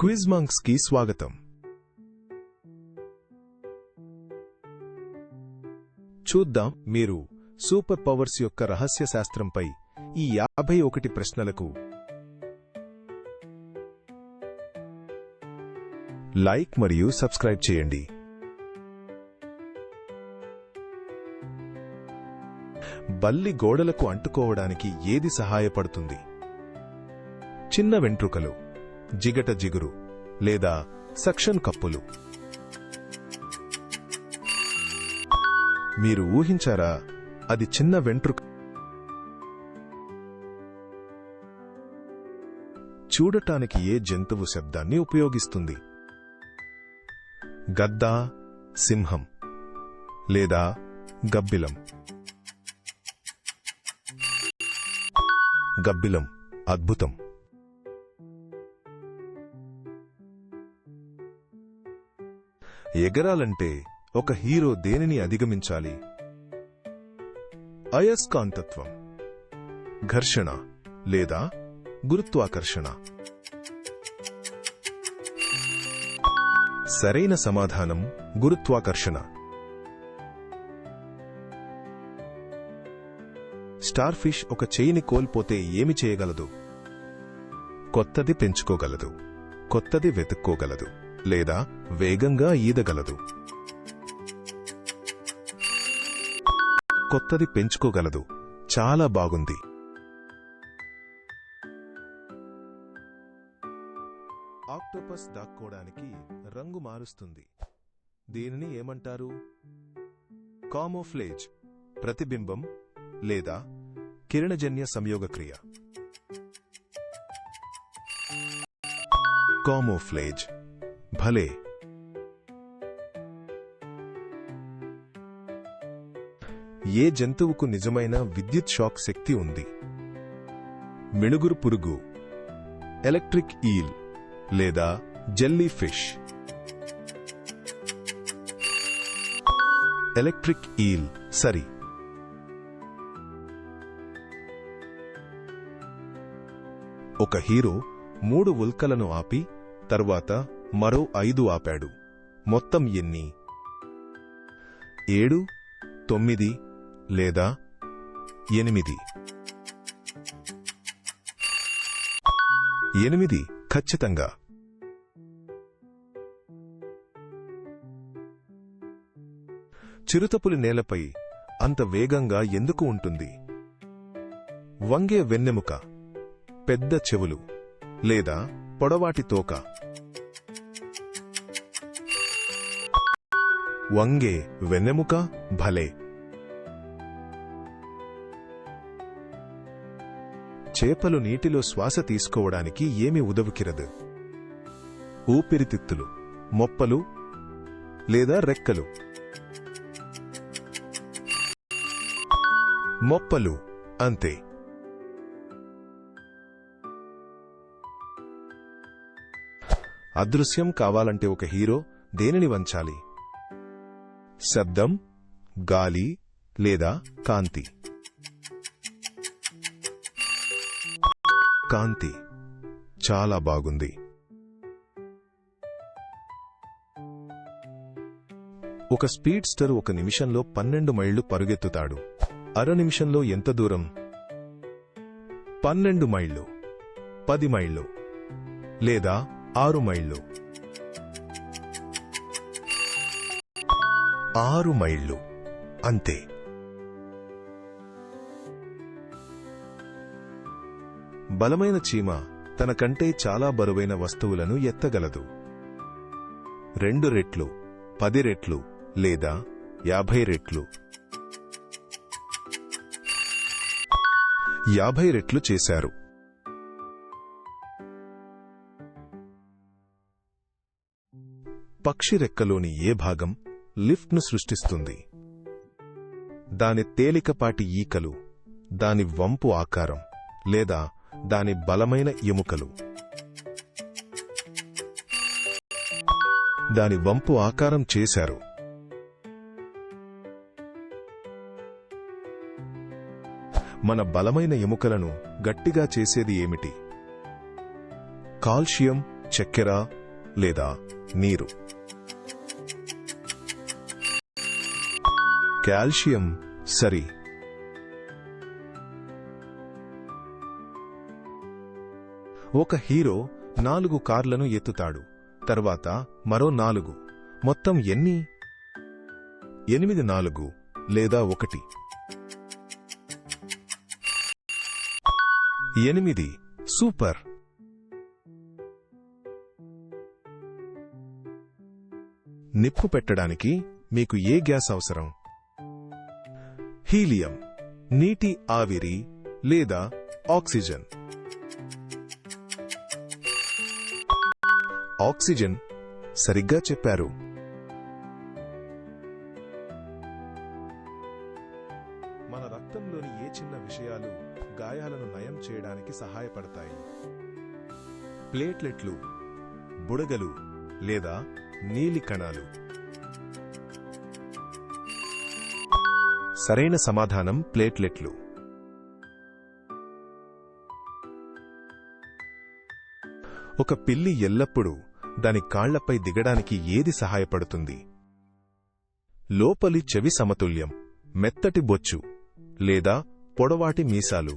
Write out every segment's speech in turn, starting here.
Quiz మంక్స్కి స్వాగతం. చూద్దాం మీరు సూపర్ పవర్స్ యొక్క రహస్య శాస్త్రంపై ఈ యాభై ఒకటి ప్రశ్నలకు లైక్ మరియు సబ్స్క్రైబ్ చేయండి. బల్లి గోడలకు అంటుకోవడానికి ఏది సహాయపడుతుంది? చిన్న వెంట్రుకలు. జిగట జిగురు లేదా సక్షన్ కప్పులు. మీరు ఊహించారా? అది చిన్న వెంట్రుక చూడటానికి ఏ జంతువు శబ్దాన్ని ఉపయోగిస్తుంది? గద్ద సింహం లేదా గబ్బిలం? గబ్బిలం అద్భుతం. ఎగరాలంటే ఒక హీరో దేనిని అధిగమించాలి? అయస్కాంతత్వం ఘర్షణ లేదా గురుత్వాకర్షణ. సరైన సమాధానం గురుత్వాకర్షణ. స్టార్ఫిష్ ఒక చేయిని కోల్పోతే ఏమి చేయగలదు? కొత్తది పెంచుకోగలదు కొత్తది వెతుక్కోగలదు. లేదా వేగంగా ఈదగలదు. కొత్తది పెంచుకోగలదు. చాలా బాగుంది. ఆక్టోపస్ దాక్కోడానికి రంగు మారుస్తుంది. దీనిని ఏమంటారు? కామోఫ్లేజ్ ప్రతిబింబం లేదా కిరణజన్య సంయోగక్రియ. కామోఫ్లేజ్ భలే. ఏ జంతువుకు నిజమైన విద్యుత్ షాక్ శక్తి ఉంది? మిణుగురు పురుగు ఎలక్ట్రిక్ ఈల్ లేదా జెల్లీ ఫిష్. ఎలక్ట్రిక్ ఈల్ సరి. ఒక హీరో మూడు ఉల్కలను ఆపి తరువాత మరో ఐదు ఆపాడు. మొత్తం ఎన్ని? ఏడు తొమ్మిది లేదా ఎనిమిది? ఎనిమిది ఖచ్చితంగా. చిరుతపులి నేలపై అంత వేగంగా ఎందుకు ఉంటుంది? వంగే వెన్నెముక పెద్ద చెవులు లేదా పొడవాటి తోక. వంగే వెన్నెముక భలే. చేపలు నీటిలో శ్వాస తీసుకోవడానికి ఏమి ఉదవికిరదు. ఊపిరితిత్తులు మొప్పలు లేదా రెక్కలు. మొప్పలు అంతే. అదృశ్యం కావాలంటే ఒక హీరో దేనిని వంచాలి? శబ్దం గాలి లేదా కాంతి. కాంతి చాలా బాగుంది. ఒక స్పీడ్స్టర్ ఒక నిమిషంలో పన్నెండు మైళ్ళు పరుగెత్తుతాడు. అర నిమిషంలో ఎంత దూరం? పన్నెండు మైళ్ళు పది మైళ్ళు లేదా ఆరు మైళ్ళు. ఆరు మైళ్ళు. అంతే. బలమైన చీమ తన కంటే చాలా బరువైన వస్తువులను ఎత్తగలదు. రెండు రెట్లు పది రెట్లు లేదా యాభై రెట్లు. యాభై రెట్లు చేశారు. పక్షి రెక్కలోని ఏ భాగం లిఫ్ట్ను సృష్టిస్తుంది. దాని తేలికపాటి ఈకలు దాని వంపు ఆకారం లేదా దాని బలమైన ఎముకలు. దాని వంపు ఆకారం చేశారు. మన బలమైన ఎముకలను గట్టిగా చేసేది ఏమిటి? కాల్షియం చక్కెర లేదా నీరు. కాల్షియం సరి. ఒక హీరో నాలుగు కార్లను ఎత్తుతాడు తర్వాత మరో నాలుగు. మొత్తం ఎన్ని? ఎనిమిది నాలుగు లేదా ఒకటి. ఎనిమిది. సూపర్. నిప్పు పెట్టడానికి మీకు ఏ గ్యాస్ అవసరం? హీలియం నీటి ఆవిరి లేదా ఆక్సిజన్. ఆక్సిజన్ సరిగ్గా చెప్పారు. మన రక్తంలోని ఏ చిన్న విషయాలు గాయాలను నయం చేయడానికి సహాయపడతాయి? ప్లేట్లెట్లు బుడగలు లేదా నీలి కణాలు సరైన సమాధానం ప్లేట్లెట్లు. ఒక పిల్లి ఎల్లప్పుడూ దాని కాళ్ళపై దిగడానికి ఏది సహాయపడుతుంది? లోపలి చెవి సమతుల్యం మెత్తటి బొచ్చు లేదా పొడవాటి మీసాలు.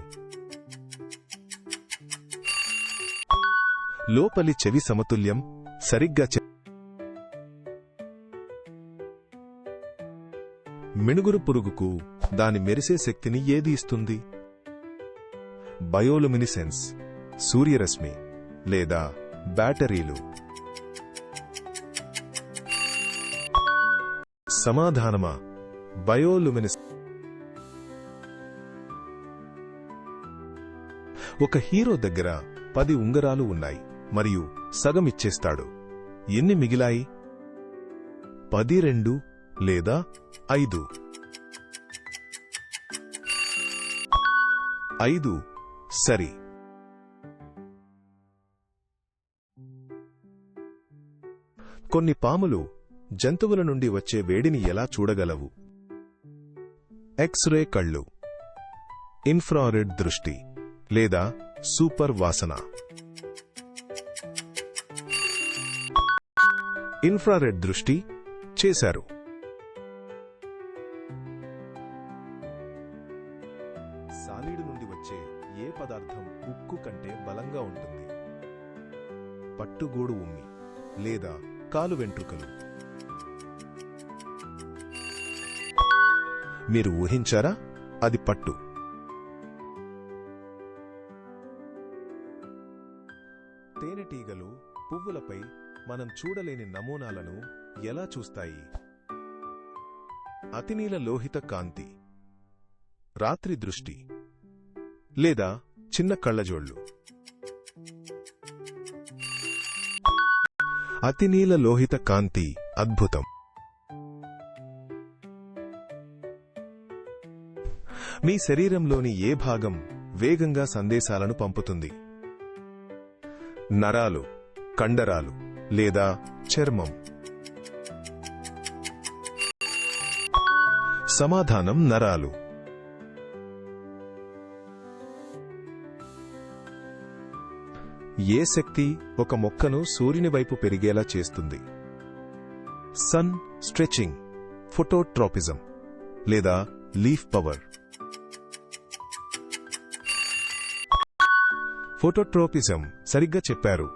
లోపలి చెవి సమతుల్యం సరిగ్గా మిణుగురు పురుగుకు దాని మెరిసే శక్తిని ఏది ఇస్తుంది? బయోలుమినిసెన్స్ సూర్యరశ్మి లేదా బ్యాటరీలు. సమాధానమా? బయోలుమినిస్ ఒక హీరో దగ్గర పది ఉంగరాలు ఉన్నాయి మరియు సగం ఇచ్చేస్తాడు. ఎన్ని మిగిలాయి? పది రెండు లేదా ఐదు. ఐదు. సరి. కొన్ని పాములు జంతువుల నుండి వచ్చే వేడిని ఎలా చూడగలవు? ఎక్స్రే కళ్ళు. ఇన్ఫ్రారెడ్ దృష్టి. లేదా సూపర్ వాసన. ఇన్ఫ్రారెడ్ దృష్టి చేశారు. కాలు వెంట్రుకలు. మీరు ఊహించారా? అది పట్టు. తేనెటీగలు పువ్వులపై మనం చూడలేని నమూనాలను ఎలా చూస్తాయి? అతినీల లోహిత కాంతి. రాత్రి దృష్టి. లేదా చిన్న కళ్ళజోళ్ళు. అతినీల లోహిత కాంతి అద్భుతం. మీ శరీరంలోని ఏ భాగం వేగంగా సందేశాలను పంపుతుంది? నరాలు కండరాలు లేదా చర్మం? సమాధానం నరాలు. ఏ శక్తి ఒక మొక్కను సూర్యుని వైపు పెరిగేలా చేస్తుంది? సన్ స్ట్రెచింగ్ ఫోటోట్రాపిజం లేదా లీఫ్ పవర్. ఫోటోట్రోపిజం సరిగ్గా చెప్పారు.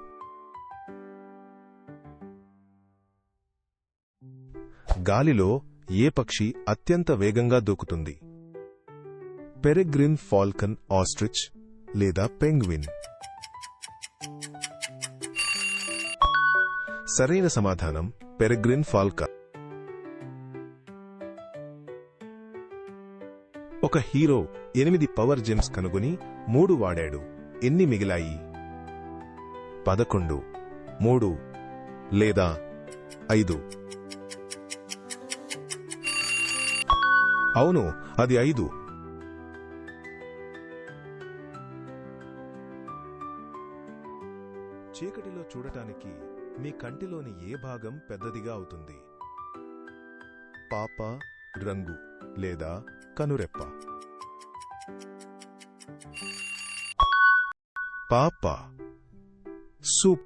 గాలిలో ఏ పక్షి అత్యంత వేగంగా దూకుతుంది? పెరెగ్రిన్ ఫాల్కన్ ఆస్ట్రిచ్ లేదా పెంగ్విన్. సరైన సమాధానం పెరెగ్రిన్ ఫాల్కా. ఒక హీరో ఎనిమిది పవర్ జెమ్స్ కనుగొని మూడు వాడాడు. ఎన్ని మిగిలాయి? పదకొండు మూడు లేదా ఐదు? అవును అది ఐదు. చీకటిలో చూడటానికి మీ కంటిలోని ఏ భాగం పెద్దదిగా అవుతుంది? పాప రంగు లేదా కనురెప్ప. పాప. సూప్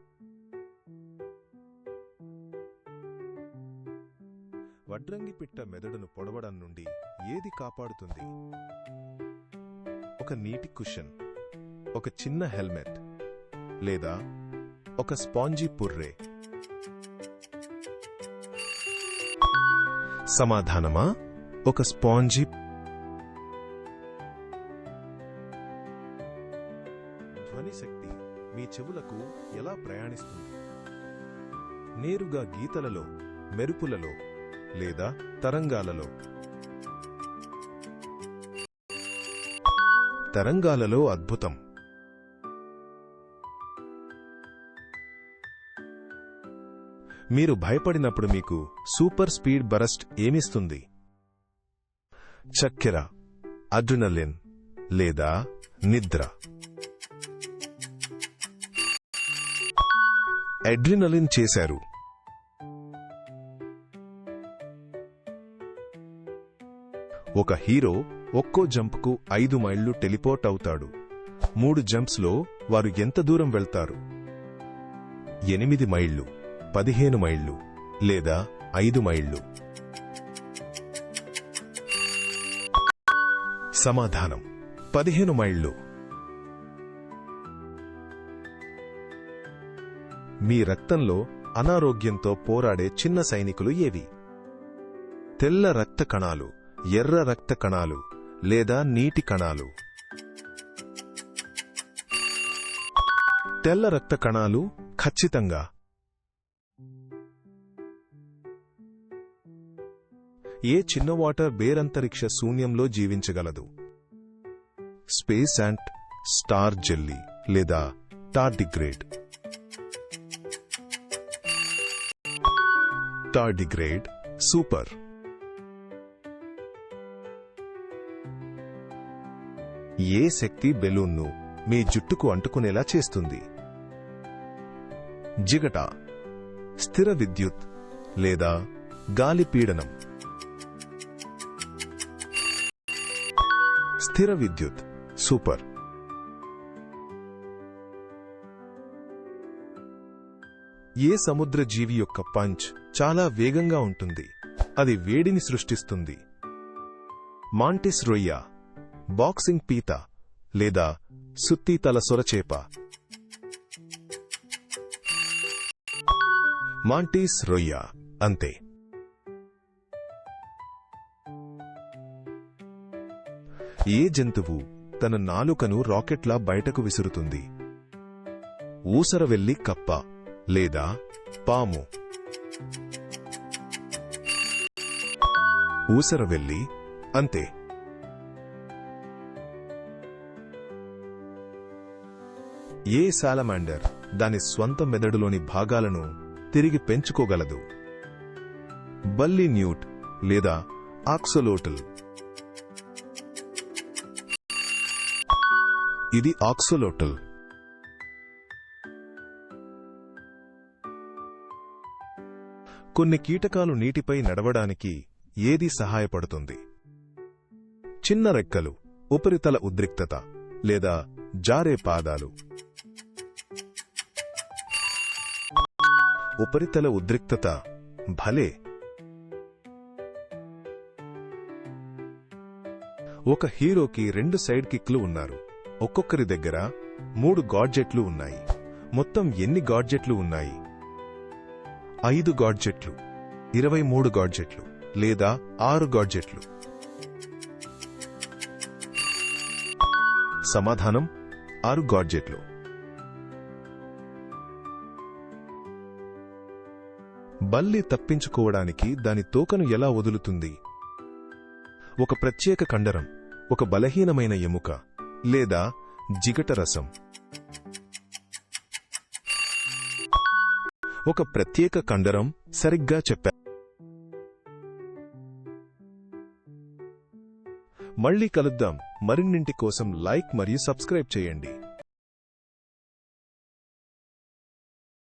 వడ్రంగి పిట్ట మెదడును పొడవడం నుండి ఏది కాపాడుతుంది? ఒక నీటి కుషన్ ఒక చిన్న హెల్మెట్ లేదా ఒక స్పాంజీ పుర్రే. సమాధానమా? ఒక స్పాంజీ ధ్వని శక్తి మీ చెవులకు ఎలా ప్రయాణిస్తుంది? నేరుగా గీతలలో మెరుపులలో లేదా తరంగాలలో. తరంగాలలో అద్భుతం. మీరు భయపడినప్పుడు మీకు సూపర్ స్పీడ్ బరస్ట్ ఏమిస్తుంది? చక్కెర అడ్రినలిన్ లేదా నిద్ర. అడ్రినలిన్ చేశారు. ఒక హీరో ఒక్కో జంప్కు ఐదు మైళ్ళు టెలిపోర్ట్ అవుతాడు. మూడు జంప్స్లో వారు ఎంత దూరం వెళ్తారు? ఎనిమిది మైళ్ళు పదిహేను మైళ్ళు లేదా ఐదు మైళ్ళు. సమాధానం. పదిహేను మైళ్ళు. మీ రక్తంలో అనారోగ్యంతో పోరాడే చిన్న సైనికులు ఏవి? తెల్ల రక్త కణాలు ఎర్ర రక్త కణాలు లేదా నీటి కణాలు? తెల్ల రక్త కణాలు ఖచ్చితంగా ఏ చిన్న వాటర్ బేరంతరిక్ష శూన్యంలో జీవించగలదు? స్పేస్ అండ్ స్టార్ జెల్లీ లేదా టార్డిగ్రేడ్. Tardigrade super. ఏ శక్తి బెలూన్ను మీ జుట్టుకు అంటుకునేలా చేస్తుంది? జిగట స్థిర విద్యుత్ లేదా గాలి పీడనం. స్థిర విద్యుత్. సూపర్. ఏ సముద్ర జీవి యొక్క పంచ్ చాలా వేగంగా ఉంటుంది. అది వేడిని సృష్టిస్తుంది. మాంటిస్ రొయ్య బాక్సింగ్ పీత లేదా సుత్తి తల సొరచేప. మాంటీస్ రొయ్య అంతే. ఏ జంతువు తన నాలుకను రాకెట్లా బయటకు విసురుతుంది? ఊసరవెల్లి కప్ప లేదా పాము? ఊసరవెల్లి అంతే. ఏ సాలమాండర్ దాని స్వంత మెదడులోని భాగాలను తిరిగి పెంచుకోగలదు? బల్లి న్యూట్ లేదా ఆక్సోలోటల్? ఇది ఆక్సోలోటల్. కొన్ని కీటకాలు నీటిపై నడవడానికి ఏది సహాయపడుతుంది? చిన్న రెక్కలు ఉపరితల ఉద్రిక్తత లేదా జారే పాదాలు. ఉపరితల ఉద్రిక్తత భలే! ఒక హీరోకి రెండు సైడ్ కిక్లు ఉన్నారు. ఒక్కొక్కరి దగ్గర మూడు గాడ్జెట్లు ఉన్నాయి. మొత్తం ఎన్ని గాడ్జెట్లు ఉన్నాయి? ఐదు గాడ్జెట్లు ఇరవై మూడు గాడ్జెట్లు లేదా ఆరు గాడ్జెట్లు? సమాధానం ఆరు గాడ్జెట్లు. బల్లి తప్పించుకోవడానికి దాని తోకను ఎలా వదులుతుంది? ఒక ప్రత్యేక కండరం ఒక బలహీనమైన ఎముక లేదా జిగట రసం. ఒక ప్రత్యేక కండరం సరిగ్గా చెప్పా మళ్ళీ కలుద్దాం. మరిన్నింటి కోసం లైక్ మరియు సబ్స్క్రైబ్ చేయండి.